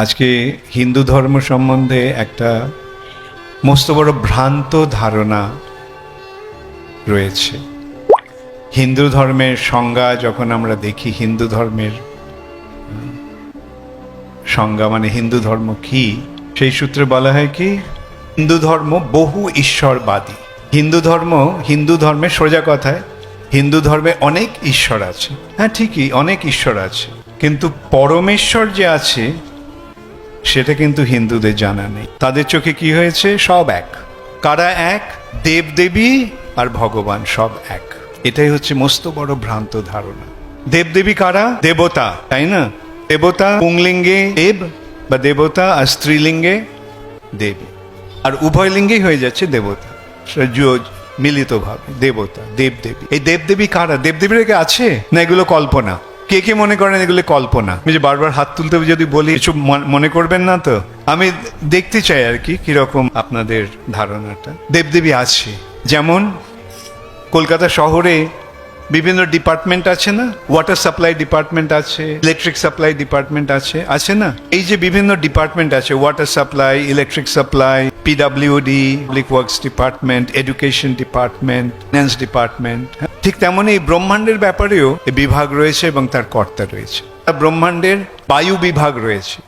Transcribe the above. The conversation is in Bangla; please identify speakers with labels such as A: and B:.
A: আজকে হিন্দু ধর্ম সম্বন্ধে একটা মস্ত বড় ভ্রান্ত ধারণা রয়েছে। হিন্দু ধর্মের সংজ্ঞা যখন আমরা দেখি, হিন্দু ধর্মের সংজ্ঞা মানে হিন্দু ধর্ম কি? সেই সূত্রে বলা হয় কি, হিন্দু ধর্ম বহু ঈশ্বরবাদী। হিন্দু ধর্ম, হিন্দু ধর্মের সোজা কথায়, হিন্দু ধর্মে অনেক ঈশ্বর আছে। হ্যাঁ ঠিকই, অনেক ঈশ্বর আছে। কিন্তু পরমেশ্বর যে আছে সেটা কিন্তু হিন্দুদের জানা নেই। তাদের চোখে কি হয়েছে? সব এক। কারা এক? দেবদেবী আর ভগবান সব এক। এটাই হচ্ছে মস্ত বড় ভ্রান্ত ধারণা। দেবদেবী কারা? দেবতা, তাই না? দেবতা, পুংলিঙ্গে দেব বা দেবতা আর স্ত্রীলিঙ্গে দেবী। আর উভয় লিঙ্গেই হয়ে যাচ্ছে দেবতা। মিলিতভাবে দেবতা, দেবদেবী। এই দেবদেবী কারা? দেবদেবীরা আছে? না, এগুলো কল্পনা। কে কে মনে করেন এগুলো কল্পনা? আমি যে বারবার হাত তুলতে যদি বলি কিছু মন- করবেন না তো? আমি দেখতে চাই আর কি, কীরকম আপনাদের ধারণাটা। দেবদেবী আছে যেমন কলকাতা শহরে বিভিন্ন ডিপার্টমেন্ট আছে না? ওয়াটার সাপ্লাই ডিপার্টমেন্ট আছে ইলেকট্রিক সাপ্লাই ডিপার্টমেন্ট আছে আছে না? এই যে বিভিন্ন ডিপার্টমেন্ট আছে water supply electric supply PWD public works department education department finance department ঠিক তেমনই এই ব্রহ্মাণ্ডের ব্যাপারেও বিভাগ রয়েছে এবং তার কর্তা রয়েছে। ব্রহ্মাণ্ডের বায়ু বিভাগ রয়েছে।